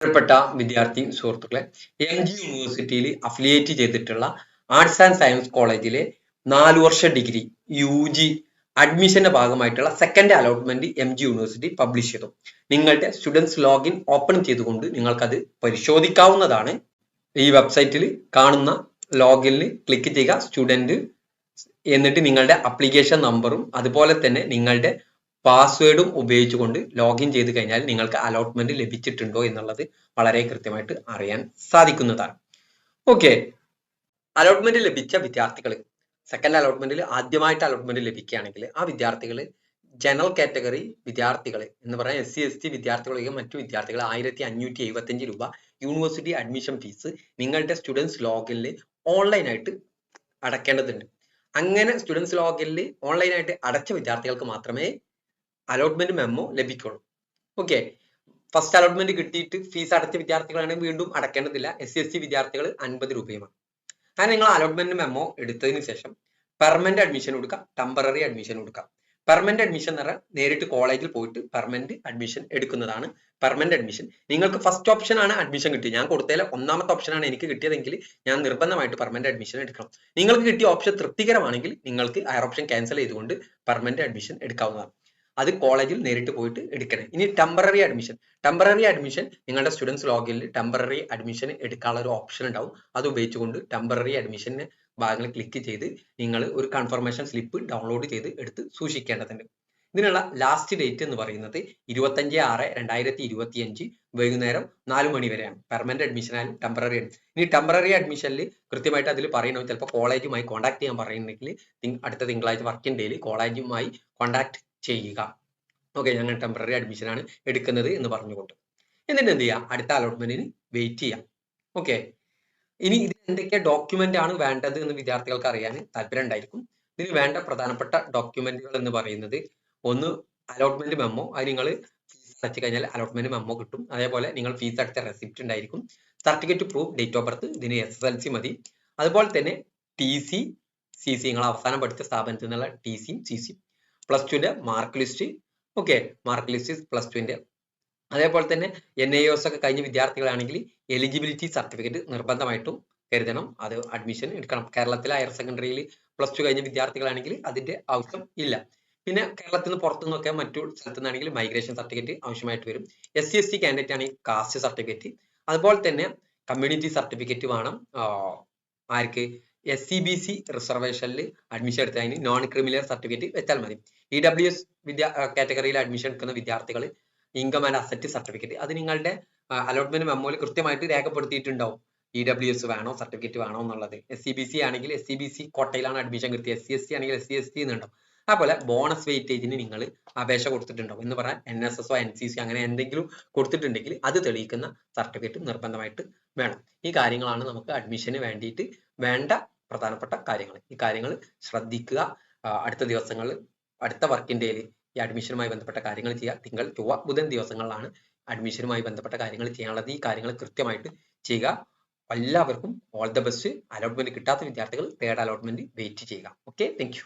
പ്രിയപ്പെട്ട വിദ്യാർത്ഥി സുഹൃത്തുക്കളെ എം ജി യൂണിവേഴ്സിറ്റിയിൽ അഫിലിയേറ്റ് ചെയ്തിട്ടുള്ള ആർട്സ് ആൻഡ് സയൻസ് കോളേജിലെ നാല് വർഷ ഡിഗ്രി യു ജി അഡ്മിഷന്റെ ഭാഗമായിട്ടുള്ള second allotment M G university publish ചെയ്തു. നിങ്ങളുടെ സ്റ്റുഡൻസ് ലോഗിൻ ഓപ്പൺ ചെയ്തുകൊണ്ട് നിങ്ങൾക്കത് പരിശോധിക്കാവുന്നതാണ്. ഈ വെബ്സൈറ്റിൽ കാണുന്ന ലോഗിനിൽ ക്ലിക്ക് ചെയ്യുക സ്റ്റുഡന്റ് എന്നിട്ട് നിങ്ങളുടെ അപ്ലിക്കേഷൻ നമ്പറും അതുപോലെ തന്നെ നിങ്ങളുടെ പാസ്വേഡും ഉപയോഗിച്ചുകൊണ്ട് ലോഗിൻ ചെയ്ത് കഴിഞ്ഞാൽ നിങ്ങൾക്ക് അലോട്ട്മെന്റ് ലഭിച്ചിട്ടുണ്ടോ എന്നുള്ളത് വളരെ കൃത്യമായിട്ട് അറിയാൻ സാധിക്കുന്നതാണ്. ഓക്കെ അലോട്ട്മെന്റ് ലഭിച്ച വിദ്യാർത്ഥികൾ സെക്കൻഡ് അലോട്ട്മെന്റിൽ ആദ്യമായിട്ട് അലോട്ട്മെന്റ് ലഭിക്കുകയാണെങ്കിൽ ആ വിദ്യാർത്ഥികൾ ജനറൽ കാറ്റഗറി വിദ്യാർത്ഥികൾ എന്ന് പറയാൻ എസ് സി എസ് ടി വിദ്യാർത്ഥികളെയും മറ്റു വിദ്യാർത്ഥികൾ ആയിരത്തി അഞ്ഞൂറ്റി രൂപ യൂണിവേഴ്സിറ്റി അഡ്മിഷൻ ഫീസ് നിങ്ങളുടെ സ്റ്റുഡൻസ് ലോഗിനിൽ ഓൺലൈനായിട്ട് അടക്കേണ്ടതുണ്ട് അങ്ങനെ സ്റ്റുഡൻസ് ലോഗിനിൽ ഓൺലൈനായിട്ട് അടച്ച വിദ്യാർത്ഥികൾക്ക് മാത്രമേ അലോട്ട്മെന്റ് മെമ്മോ ലഭിക്കുള്ളൂ. ഓക്കെ ഫസ്റ്റ് അലോട്ട്മെന്റ് കിട്ടിയിട്ട് ഫീസ് അടച്ച വിദ്യാർത്ഥികളാണെങ്കിൽ വീണ്ടും അടക്കേണ്ടതില്ല. എസ് സി എസ് സി വിദ്യാർത്ഥികൾ അൻപത് രൂപയുമാണ്. അങ്ങനെ നിങ്ങൾ അലോട്ട്മെന്റ് മെമ്മോ എടുത്തതിന് ശേഷം പെർമനന്റ് അഡ്മിഷൻ കൊടുക്കാം ടെമ്പററി അഡ്മിഷൻ കൊടുക്കാം പെർമനന്റ് അഡ്മിഷൻ എന്ന് പറഞ്ഞാൽ നേരിട്ട് കോളേജിൽ പോയിട്ട് പെർമനന്റ് അഡ്മിഷൻ എടുക്കുന്നതാണ് പെർമനന്റ് അഡ്മിഷൻ നിങ്ങൾക്ക് ഫസ്റ്റ് ഓപ്ഷൻ ആണ് അഡ്മിഷൻ കിട്ടിയത്. ഞാൻ കൊടുത്തതിൽ ഒന്നാമത്തെ ഓപ്ഷൻ ആണ് എനിക്ക് കിട്ടിയതെങ്കിൽ ഞാൻ നിർബന്ധമായിട്ട് പെർമനന്റ് അഡ്മിഷൻ എടുക്കണം. നിങ്ങൾക്ക് കിട്ടിയ ഓപ്ഷൻ തൃപ്തികരമാണെങ്കിൽ നിങ്ങൾക്ക് ഹയർ ഓപ്ഷൻ ക്യാൻസൽ ചെയ്തുകൊണ്ട് പെർമനന്റ് അഡ്മിഷൻ എടുക്കാവുന്നതാണ്. അത് കോളേജിൽ നേരിട്ട് പോയിട്ട് എടുക്കണം. ഇനി ടെമ്പററി അഡ്മിഷൻ ടെമ്പററി അഡ്മിഷൻ നിങ്ങളുടെ സ്റ്റുഡൻസ് ലോഗിൽ ടെമ്പററി അഡ്മിഷൻ എടുക്കാനുള്ള ഒരു ഓപ്ഷൻ ഉണ്ടാവും. അത് ഉപയോഗിച്ചുകൊണ്ട് ടെമ്പററി അഡ്മിഷന് ഭാഗങ്ങൾ ക്ലിക്ക് ചെയ്ത് നിങ്ങൾ ഒരു കൺഫർമേഷൻ സ്ലിപ്പ് ഡൗൺലോഡ് ചെയ്ത് എടുത്ത് സൂക്ഷിക്കേണ്ടതുണ്ട്. ഇതിനുള്ള ലാസ്റ്റ് ഡേറ്റ് എന്ന് പറയുന്നത് ഇരുപത്തഞ്ച് ആറ് രണ്ടായിരത്തി ഇരുപത്തി അഞ്ച് വൈകുന്നേരം നാല് മണി വരെയാണ്. പെർമനന്റ് അഡ്മിഷൻ ആയാലും ടെമ്പററി ഇനി ടെമ്പററി അഡ്മിഷനിൽ കൃത്യമായിട്ട് അതിൽ പറയണം ചിലപ്പോൾ കോളേജുമായി കോൺടാക്ട് ചെയ്യാൻ പറയുന്നുണ്ടെങ്കിൽ അടുത്ത തിങ്കളാഴ്ച വർക്കിംഗ് ഡേയിൽ കോളേജുമായി കോൺടാക്ട് ചെയ്യുക. ഓക്കെ ഞങ്ങൾ ടെമ്പററി അഡ്മിഷൻ ആണ് എടുക്കുന്നത് എന്ന് പറഞ്ഞുകൊണ്ട്. എന്നിട്ട് എന്ത് ചെയ്യുക അടുത്ത അലോട്ട്മെന്റിന് വെയിറ്റ് ചെയ്യാം. ഓക്കെ ഇനി ഇത് എന്തൊക്കെ ഡോക്യുമെന്റ് ആണ് വേണ്ടത് എന്ന് വിദ്യാർത്ഥികൾക്ക് അറിയാൻ താല്പര്യം ഉണ്ടായിരിക്കും. ഇതിന് വേണ്ട പ്രധാനപ്പെട്ട ഡോക്യുമെന്റുകൾ എന്ന് പറയുന്നത് ഒന്ന് അലോട്ട്മെന്റ് മെമ്മോ അത് നിങ്ങൾ ഫീസ് അടച്ചു കഴിഞ്ഞാൽ അലോട്ട്മെന്റ് മെമ്മോ കിട്ടും. അതേപോലെ നിങ്ങൾ ഫീസ് അടച്ച റെസിപ്റ്റ് ഉണ്ടായിരിക്കും. Certificate proof date of birth ഇതിന് എസ് എസ് എൽ സി മതി. അതുപോലെ തന്നെ ടി സി സി സി നിങ്ങൾ അവസാനം പഠിച്ച സ്ഥാപനത്തിൽ നിന്നുള്ള ടി സിയും സി സിയും പ്ലസ് ടുവിന്റെ mark list okay mark list plus ടുവിന്റെ അതേപോലെ തന്നെ എൻ ഐ ഒക്കെ കഴിഞ്ഞ വിദ്യാർത്ഥികളാണെങ്കിൽ എലിജിബിലിറ്റി സർട്ടിഫിക്കറ്റ് നിർബന്ധമായിട്ടും കരുതണം. അത് അഡ്മിഷൻ എടുക്കണം. കേരളത്തിലെ ഹയർ സെക്കൻഡറിയിൽ പ്ലസ് ടു കഴിഞ്ഞ വിദ്യാർത്ഥികളാണെങ്കിൽ അതിന്റെ ആവശ്യം ഇല്ല. പിന്നെ കേരളത്തിൽ നിന്ന് പുറത്തു നിന്നൊക്കെ മറ്റു സ്ഥലത്തു നിന്നാണെങ്കിൽ മൈഗ്രേഷൻ സർട്ടിഫിക്കറ്റ് ആവശ്യമായിട്ട് വരും. S C S T candidate ആണെങ്കിൽ കാസ്റ്റ് സർട്ടിഫിക്കറ്റ് അതുപോലെ തന്നെ കമ്മ്യൂണിറ്റി സർട്ടിഫിക്കറ്റ് വേണം. ആർക്ക്? എസ് സി ബി സി റിസർവേഷനിൽ അഡ്മിഷൻ എടുത്തതിന് നോൺ ക്രിമിനൽ സർട്ടിഫിക്കറ്റ് വെച്ചാൽ മതി. ഇ ഡബ്ല്യു എസ് വിദ്യാ കാറ്റഗറിയിൽ അഡ്മിഷൻ എടുക്കുന്ന വിദ്യാർത്ഥികൾ ഇൻകം ആൻഡ് അസറ്റ് സർട്ടിഫിക്കറ്റ് അത് നിങ്ങളുടെ അലോട്ട്മെന്റ് മെമ്മോയിൽ കൃത്യമായിട്ട് രേഖപ്പെടുത്തിയിട്ടുണ്ടാവും. ഇ ഡബ്ല്യു എസ് വേണോ സർട്ടിഫിക്കറ്റ് വേണോ എന്നുള്ളത്. എസ് സി ബി സി ആണെങ്കിൽ എസ് സി ബി സി കോട്ടയിലാണ് അഡ്മിഷൻ കിട്ടിയത്. എസ് സി എസ് സി ആണെങ്കിൽ എസ് സി എസ് സി എന്നുണ്ടാവും. അതുപോലെ ബോണസ് വെയിറ്റേജിന് നിങ്ങൾ അപേക്ഷ കൊടുത്തിട്ടുണ്ടാവും. എന്ന് പറഞ്ഞാൽ N S S N C C അങ്ങനെ എന്തെങ്കിലും കൊടുത്തിട്ടുണ്ടെങ്കിൽ അത് തെളിയിക്കുന്ന സർട്ടിഫിക്കറ്റ് നിർബന്ധമായിട്ട് വേണം. ഈ കാര്യങ്ങളാണ് നമുക്ക് അഡ്മിഷന് വേണ്ടിയിട്ട് വേണ്ട പ്രധാനപ്പെട്ട കാര്യങ്ങൾ. ഈ കാര്യങ്ങൾ ശ്രദ്ധിക്കുക. അടുത്ത ദിവസങ്ങളിൽ അടുത്ത വർക്കിംഗ് ഈ അഡ്മിഷനുമായി ബന്ധപ്പെട്ട കാര്യങ്ങൾ ചെയ്യുക. തിങ്കൾ ചൊവ്വ ബുധൻ ദിവസങ്ങളിലാണ് അഡ്മിഷനുമായി ബന്ധപ്പെട്ട കാര്യങ്ങൾ ചെയ്യാനുള്ളത്. ഈ കാര്യങ്ങൾ കൃത്യമായിട്ട് ചെയ്യുക. എല്ലാവർക്കും ഓൾ ദ ബെസ്റ്റ് അലോട്ട്മെന്റ് കിട്ടാത്ത വിദ്യാർത്ഥികൾ തേർഡ് അലോട്ട്മെന്റ് വെയിറ്റ് ചെയ്യുക. Okay thank